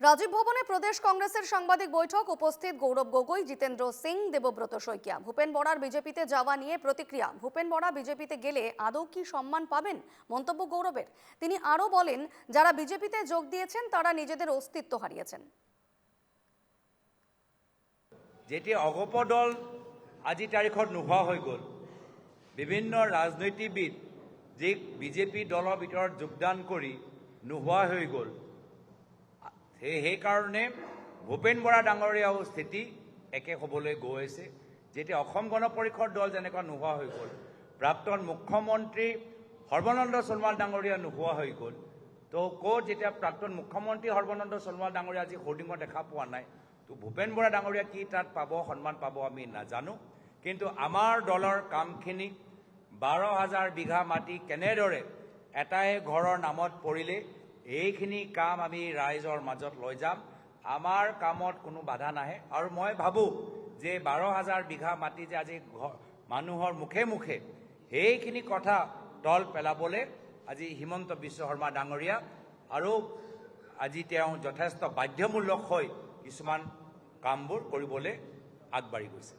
রাজীব ভবনে প্রদেশ কংগ্রেসের সাংবাদিক বৈঠক, উপস্থিত গৌরব গগৈ, জিতেন্দ্র সিং, দেবব্রত শইকিয়া। ভূপেন বড়ার বিজেপিতে যাওয়া নিয়ে প্রতিক্রিয়া। ভূপেন বড়া বিজেপিতে গেলে আদৌ কি সম্মান পাবেন? মন্তব্য গৌরবের। তিনি আরও বলেন, যারা বিজেপিতে যোগ দিয়েছেন, তারা নিজেদের অস্তিত্ব হারিয়েছেন। যেটি অগপ দল আজি তাৰিখত নোহোৱা হৈ গ'ল। বিভিন্ন ৰাজনৈতিকবিদ যি বিজেপি দলৰ ভিতৰত যোগদান কৰি নোহোৱা হৈ গ'ল। সেই সেইকাৰণে ভূপেন বৰা ডাঙৰীয়াও স্থিতি একে হ'বলৈ গৈ আছে যেতিয়া অসম গণ পৰিষদ দল যেনেকুৱা নোহোৱা হৈ গ'ল প্ৰাক্তন মুখ্যমন্ত্ৰী সৰ্বানন্দ সোণোৱাল ডাঙৰীয়া নোহোৱা হৈ গ'ল তো ক'ত যেতিয়া প্ৰাক্তন মুখ্যমন্ত্ৰী সৰ্বানন্দ সোণোৱাল ডাঙৰীয়া আজি হৰ্ডিঙত দেখা পোৱা নাই তো ভূপেন বৰা ডাঙৰীয়া কি তাত পাব সন্মান পাব আমি নাজানো। কিন্তু আমাৰ দলৰ কামখিনি বাৰ হাজাৰ বিঘা মাটি কেনেদৰে এটাই ঘৰৰ নামত পৰিলে এইখিনি কাম আমি ৰাইজৰ মাজত লৈ যাম। আমাৰ কামত কোনো বাধা নাহে। আৰু মই ভাবোঁ যে বাৰ হাজাৰ বিঘা মাটি যে আজি মানুহৰ মুখে মুখে সেইখিনি কথা তল পেলাবলৈ আজি হিমন্ত বিশ্ব শৰ্মা ডাঙৰীয়া আৰু আজি তেওঁ যথেষ্ট বাধ্যমূলক হৈ কিছুমান কামবোৰ কৰিবলৈ আগবাঢ়ি গৈছে।